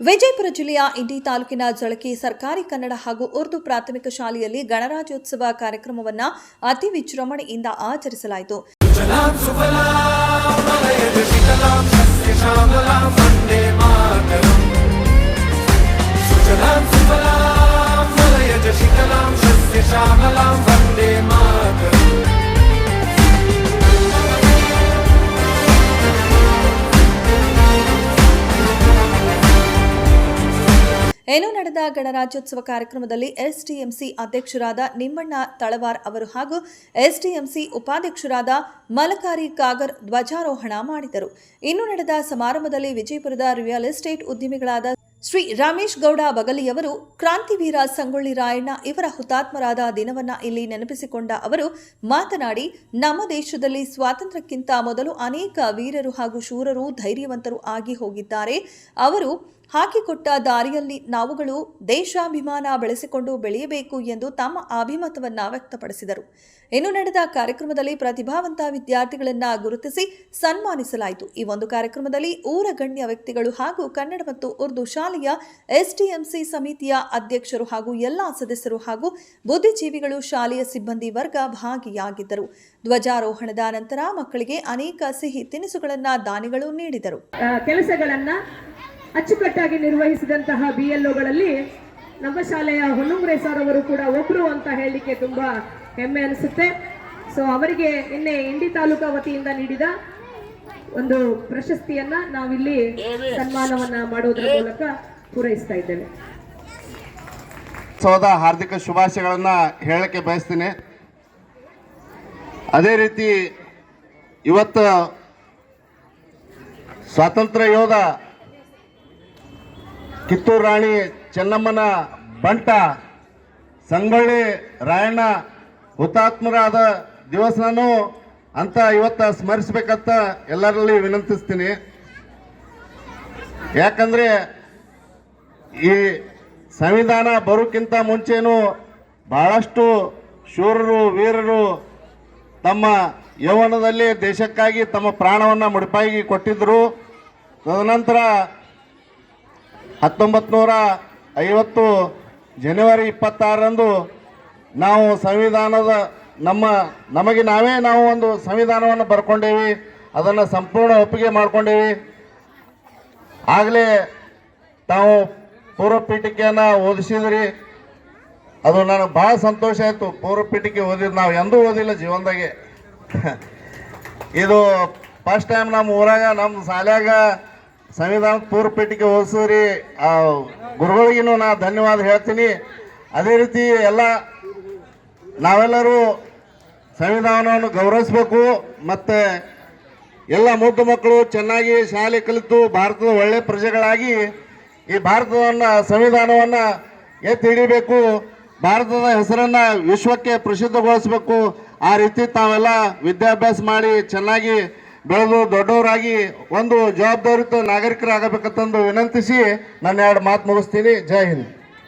ವಿಜಯಪುರ ಜಿಲ್ಲೆಯ ಇಂಡಿ ತಾಲೂಕಿನ ಜಳಕಿ ಸರ್ಕಾರಿ ಕನ್ನಡ ಹಾಗೂ ಉರ್ದು ಪ್ರಾಥಮಿಕ ಶಾಲೆಯಲ್ಲಿ ಗಣರಾಜ್ಯೋತ್ಸವ ಕಾರ್ಯಕ್ರಮವನ್ನು ಅತಿ ವಿಜೃಂಭಣೆಯಿಂದ ಆಚರಿಸಲಾಯಿತು. ಏನು ನಡೆದ ಗಣರಾಜ್ಯೋತ್ಸವ ಕಾರ್ಯಕ್ರಮದಲ್ಲಿ ಎಸ್ಡಿಎಂಸಿ ಅಧ್ಯಕ್ಷರಾದ ನಿಮ್ಮಣ್ಣ ತಳವಾರ್ ಅವರು ಹಾಗೂ ಎಸ್ಡಿಎಂಸಿ ಉಪಾಧ್ಯಕ್ಷರಾದ ಮಲಕಾರಿ ಕಾಗರ್ ಧ್ವಜಾರೋಹಣ ಮಾಡಿದರು. ಇನ್ನು ನಡೆದ ಸಮಾರಂಭದಲ್ಲಿ ವಿಜಯಪುರದ ರಿಯಲ್ ಎಸ್ಟೇಟ್ ಉದ್ಯಮಿಗಳಾದ ಶ್ರೀ ರಮೇಶ್ ಗೌಡ ಬಗಲಿಯವರು ಕ್ರಾಂತಿವೀರ ಸಂಗೊಳ್ಳಿ ರಾಯಣ್ಣ ಇವರ ಹುತಾತ್ಮರಾದ ದಿನವನ್ನ ಇಲ್ಲಿ ನೆನಪಿಸಿಕೊಂಡ ಅವರು ಮಾತನಾಡಿ, ನಮ್ಮ ದೇಶದಲ್ಲಿ ಸ್ವಾತಂತ್ರ್ಯಕ್ಕಿಂತ ಮೊದಲು ಅನೇಕ ವೀರರು ಹಾಗೂ ಶೂರರು ಧೈರ್ಯವಂತರು ಆಗಿ ಹೋಗಿದ್ದಾರೆ. ಅವರು ಹಾಕಿಕೊಟ್ಟ ದಾರಿಯಲ್ಲಿ ನಾವುಗಳು ದೇಶಾಭಿಮಾನ ಬೆಳೆಸಿಕೊಂಡು ಬೆಳೆಯಬೇಕು ಎಂದು ತಮ್ಮ ಅಭಿಮತವನ್ನು ವ್ಯಕ್ತಪಡಿಸಿದರು. ಇನ್ನು ನಡೆದ ಕಾರ್ಯಕ್ರಮದಲ್ಲಿ ಪ್ರತಿಭಾವಂತ ವಿದ್ಯಾರ್ಥಿಗಳನ್ನ ಗುರುತಿಸಿ ಸನ್ಮಾನಿಸಲಾಯಿತು. ಈ ಒಂದು ಕಾರ್ಯಕ್ರಮದಲ್ಲಿ ಊರ ಗಣ್ಯ ವ್ಯಕ್ತಿಗಳು ಹಾಗೂ ಕನ್ನಡ ಮತ್ತು ಉರ್ದು ಶಾಲೆಯ ಎಸ್ಡಿಎಂಸಿ ಸಮಿತಿಯ ಅಧ್ಯಕ್ಷರು ಹಾಗೂ ಎಲ್ಲಾ ಸದಸ್ಯರು ಹಾಗೂ ಬುದ್ಧಿಜೀವಿಗಳು ಶಾಲೆಯ ಸಿಬ್ಬಂದಿ ವರ್ಗ ಭಾಗಿಯಾಗಿದ್ದರು. ಧ್ವಜಾರೋಹಣದ ನಂತರ ಮಕ್ಕಳಿಗೆ ಅನೇಕ ಸಿಹಿ ತಿನಿಸುಗಳನ್ನ ದಾನಿಗಳು ನೀಡಿದರು. ಕೆಲಸಗಳನ್ನ ಅಚ್ಚುಕಟ್ಟಾಗಿ ನಿರ್ವಹಿಸಿದಂತಹ ಬಿ ಗಳಲ್ಲಿ ನಮ್ಮ ಶಾಲೆಯ ಹೊನ್ನುಂಗ್ರೆ ಸರ್ ಅವರು ಕೂಡ ಒಬ್ರು ಅಂತ ಹೇಳಲಿಕ್ಕೆ ತುಂಬಾ ಹೆಮ್ಮೆ ಅನಿಸುತ್ತೆ. ಸೊ ಅವರಿಗೆ ನಿನ್ನೆ ಇಂಡಿ ತಾಲೂಕಾ ವತಿಯಿಂದ ನೀಡಿದ ಒಂದು ಪ್ರಶಸ್ತಿಯನ್ನ ನಾವಿಲ್ಲಿ ಸನ್ಮಾನವನ್ನ ಮಾಡೋದ್ರ ಮೂಲಕ ಪೂರೈಸ್ತಾ ಇದ್ದೇವೆ. ಉತ್ಸವದ ಹಾರ್ದಿಕ ಶುಭಾಶಯಗಳನ್ನ ಹೇಳಕ್ಕೆ ಬಯಸ್ತೇನೆ. ಅದೇ ರೀತಿ ಇವತ್ತು ಸ್ವಾತಂತ್ರ್ಯ ಯೋಧ ಕಿತ್ತೂರು ರಾಣಿ ಚೆನ್ನಮ್ಮನ ಬಂಟ, ಸಂಗೊಳ್ಳಿ ರಾಯಣ್ಣ, ಹುತಾತ್ಮರಾದ ದಿವಸನೂ ಅಂತ ಇವತ್ತು ಸ್ಮರಿಸಬೇಕಂತ ಎಲ್ಲರಲ್ಲಿ ವಿನಂತಿಸ್ತೀನಿ. ಯಾಕಂದ್ರೆ ಈ ಸಂವಿಧಾನ ಬರೋಕ್ಕಿಂತ ಮುಂಚೆನೂ ಬಹಳಷ್ಟು ಶೂರರು, ವೀರರು ತಮ್ಮ ಯೌವನದಲ್ಲಿ ದೇಶಕ್ಕಾಗಿ ತಮ್ಮ ಪ್ರಾಣವನ್ನು ಮುಡಿಪಾಗಿ ಕೊಟ್ಟಿದ್ದರು ತದನಂತರ ಹತ್ತೊಂಬತ್ತು ನೂರ ಐವತ್ತು ಜನವರಿ ಇಪ್ಪತ್ತಾರರಂದು ನಾವು ಸಂವಿಧಾನದ ನಮ್ಮ, ನಮಗೆ ನಾವೇ ನಾವು ಒಂದು ಸಂವಿಧಾನವನ್ನು ಬರ್ಕೊಂಡೇವಿ, ಅದನ್ನು ಸಂಪೂರ್ಣ ಒಪ್ಪಿಗೆ ಮಾಡಿಕೊಂಡೇವಿ. ಆಗಲೇ ತಾವು ಪೂರ್ವ ಪೀಠಿಕೆಯನ್ನು ಓದಿಸಿದ್ರಿ. ಅದು ನನಗೆ ಭಾಳ ಸಂತೋಷ ಆಯಿತು ಪೂರ್ವ ಪೀಠಿಕೆ ಓದಿದ್ದು ನಾವು ಎಂದೂ ಓದಿಲ್ಲ ಜೀವನದಾಗೆ. ಇದು ಫಸ್ಟ್ ಟೈಮ್ ನಮ್ಮ ಊರಾಗ, ನಮ್ಮ ಶಾಲ್ಯಾಗ ಸಂವಿಧಾನ ಪೂರ್ವ ಪೀಠಕ್ಕೆ ಆ ಗುರುಗಳಿಗೂ ನಾ ಧನ್ಯವಾದ ಹೇಳ್ತೀನಿ. ಅದೇ ರೀತಿ ಎಲ್ಲ ನಾವೆಲ್ಲರೂ ಸಂವಿಧಾನವನ್ನು ಗೌರವಿಸಬೇಕು. ಮತ್ತು ಎಲ್ಲ ಮುದ್ದು ಮಕ್ಕಳು ಚೆನ್ನಾಗಿ ಶಾಲೆ ಕಲಿತು ಭಾರತದ ಒಳ್ಳೆ ಪ್ರಜೆಗಳಾಗಿ ಈ ಭಾರತವನ್ನು, ಸಂವಿಧಾನವನ್ನು ಎತ್ತಿ ಹಿಡಿಬೇಕು. ಭಾರತದ ಹೆಸರನ್ನು ವಿಶ್ವಕ್ಕೆ ಪ್ರಸಿದ್ಧಗೊಳಿಸಬೇಕು. ಆ ರೀತಿ ತಾವೆಲ್ಲ ವಿದ್ಯಾಭ್ಯಾಸ ಮಾಡಿ ಚೆನ್ನಾಗಿ ಬೆಳೆದು ದೊಡ್ಡವರಾಗಿ ಒಂದು ಜವಾಬ್ದಾರಿಯುತ ನಾಗರಿಕರಾಗಬೇಕಂತಂದು ವಿನಂತಿಸಿ ನನ್ನ ಎರಡು ಮಾತು ಮುಗಿಸ್ತೀನಿ. ಜೈ ಹಿಂದ್.